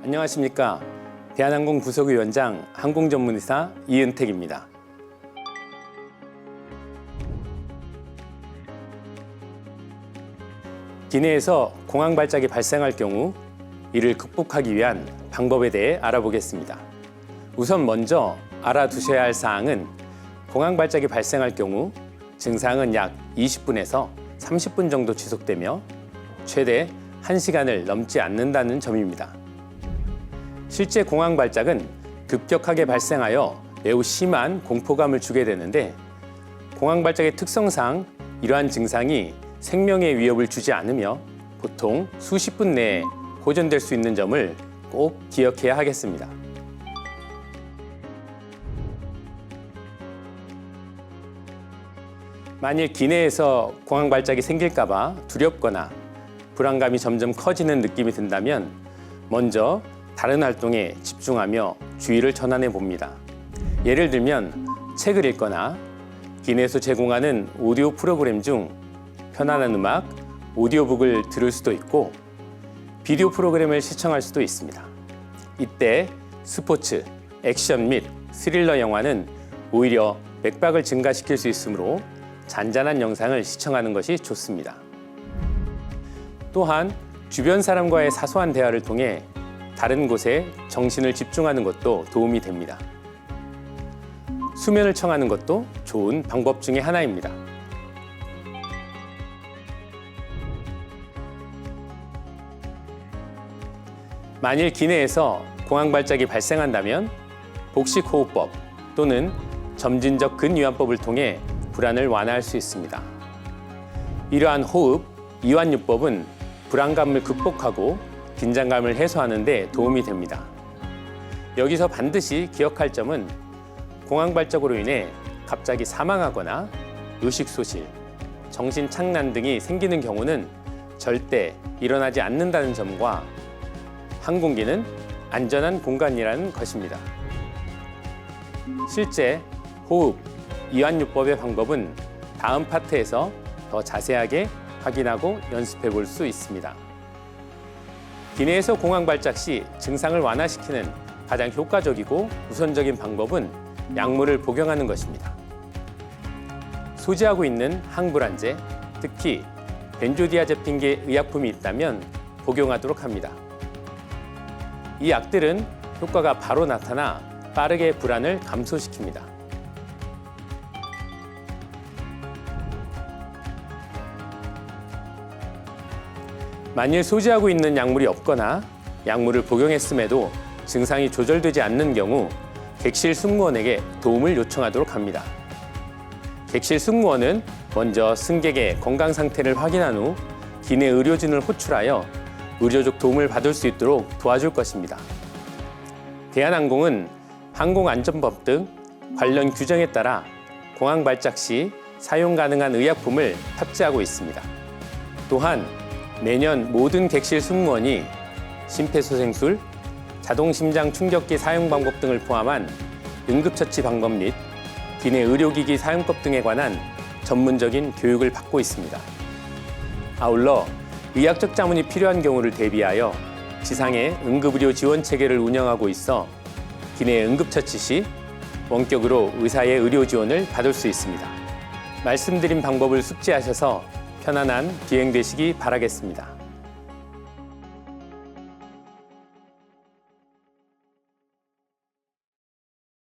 안녕하십니까. 대한항공 부속위원장 항공전문의사 이은택입니다. 기내에서 공황 발작이 발생할 경우 이를 극복하기 위한 방법에 대해 알아보겠습니다. 우선 먼저 알아두셔야 할 사항은 공황 발작이 발생할 경우 증상은 약 20분에서 30분 정도 지속되며 최대 1시간을 넘지 않는다는 점입니다. 실제 공황 발작은 급격하게 발생하여 매우 심한 공포감을 주게 되는데 공황 발작의 특성상 이러한 증상이 생명의 위협을 주지 않으며 보통 수십 분 내에 호전될 수 있는 점을 꼭 기억해야 하겠습니다. 만일 기내에서 공황 발작이 생길까봐 두렵거나 불안감이 점점 커지는 느낌이 든다면 먼저 다른 활동에 집중하며 주의를 전환해 봅니다. 예를 들면 책을 읽거나 기내에서 제공하는 오디오 프로그램 중 편안한 음악, 오디오북을 들을 수도 있고 비디오 프로그램을 시청할 수도 있습니다. 이때 스포츠, 액션 및 스릴러 영화는 오히려 맥박을 증가시킬 수 있으므로 잔잔한 영상을 시청하는 것이 좋습니다. 또한 주변 사람과의 사소한 대화를 통해 다른 곳에 정신을 집중하는 것도 도움이 됩니다. 수면을 청하는 것도 좋은 방법 중의 하나입니다. 만일 기내에서 공황 발작이 발생한다면 복식 호흡법 또는 점진적 근유한법을 통해 불안을 완화할 수 있습니다. 이러한 호흡 이완요법은 불안감을 극복하고 긴장감을 해소하는 데 도움이 됩니다. 여기서 반드시 기억할 점은 공황 발작으로 인해 갑자기 사망하거나 의식 소실, 정신 착란 등이 생기는 경우는 절대 일어나지 않는다는 점과 항공기는 안전한 공간이라는 것입니다. 실제 호흡, 이완요법의 방법은 다음 파트에서 더 자세하게 확인하고 연습해 볼 수 있습니다. 기내에서 공황 발작 시 증상을 완화시키는 가장 효과적이고 우선적인 방법은 약물을 복용하는 것입니다. 소지하고 있는 항불안제, 특히 벤조디아제핀계 의약품이 있다면 복용하도록 합니다. 이 약들은 효과가 바로 나타나 빠르게 불안을 감소시킵니다. 만일 소지하고 있는 약물이 없거나 약물을 복용했음에도 증상이 조절되지 않는 경우 객실 승무원에게 도움을 요청하도록 합니다. 객실 승무원은 먼저 승객의 건강 상태를 확인한 후 기내 의료진을 호출하여 의료적 도움을 받을 수 있도록 도와줄 것입니다. 대한항공은 항공안전법 등 관련 규정에 따라 공항 발작 시 사용 가능한 의약품을 탑재하고 있습니다. 또한 매년 모든 객실 승무원이 심폐소생술, 자동심장 충격기 사용 방법 등을 포함한 응급처치 방법 및 기내 의료기기 사용법 등에 관한 전문적인 교육을 받고 있습니다. 아울러 의학적 자문이 필요한 경우를 대비하여 지상의 응급의료 지원 체계를 운영하고 있어 기내 응급처치 시 원격으로 의사의 의료 지원을 받을 수 있습니다. 말씀드린 방법을 숙지하셔서 편안한 비행 되시기 바라겠습니다.